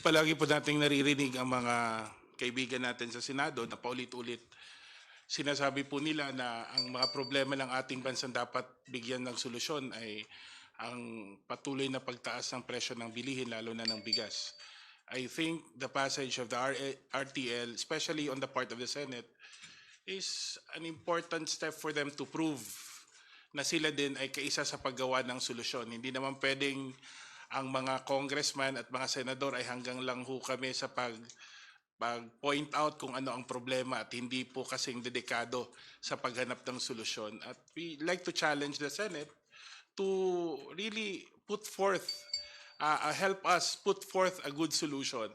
palagi po nating naririnig ang mga kaibigan natin sa Senado na paulit-ulit sinasabi po nila na ang mga problema ng ating bansang dapat bigyan ng solusyon ay ang patuloy na pagtaas ng presyo ng bilihin lalo na ng bigas. I think the passage of the RTL, especially on the part of the Senate, is an important step for them to prove na sila din ay kaisa sa paggawa ng solusyon. Hindi naman pwedeng ang mga congressman at mga senador ay hanggang lang ho kami sa pag pag-point out kung ano ang problema at hindi po kasing dedikado sa paghanap ng solusyon. At we like to challenge the Senate to really put forth, uh, uh, help us put forth a good solution,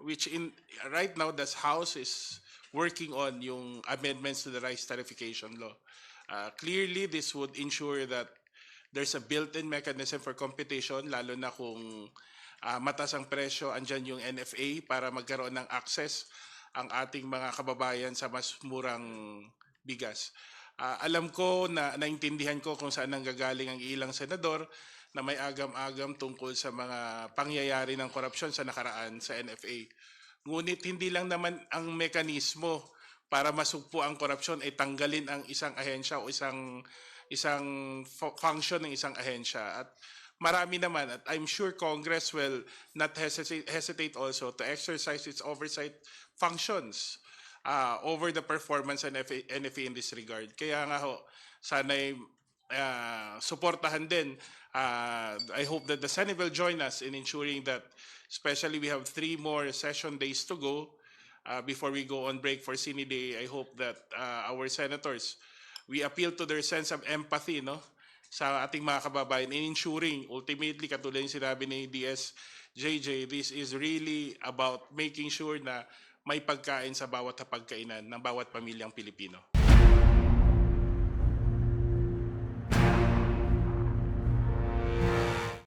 which in right now the House is working on yung amendments to the rice tariffication law. Uh, clearly, this would ensure that there's a built-in mechanism for competition, lalo na kung uh, mataas ang presyo, andyan yung NFA para magkaroon ng access ang ating mga kababayan sa mas murang bigas. Ah, alam ko na naintindihan ko kung saan nanggagaling ang ilang senador na may agam-agam tungkol sa mga pangyayari ng korupsyon sa nakaraan sa NFA. Ngunit hindi lang naman ang mekanismo para masugpo ang korupsyon ay tanggalin ang isang ahensya o isang isang fu- function ng isang ahensya at marami naman at I'm sure Congress will not hesitate, hesitate also to exercise its oversight functions uh, over the performance ng NFA, NFA in this regard. Kaya nga ho, sana'y uh, suportahan din. Uh, I hope that the Senate will join us in ensuring that, especially we have three more session days to go uh, before we go on break for Sini Day. I hope that uh, our senators, we appeal to their sense of empathy, no? sa ating mga kababayan in ensuring ultimately katulad yung sinabi ni DS JJ this is really about making sure na may pagkain sa bawat hapagkainan ng bawat pamilyang Pilipino.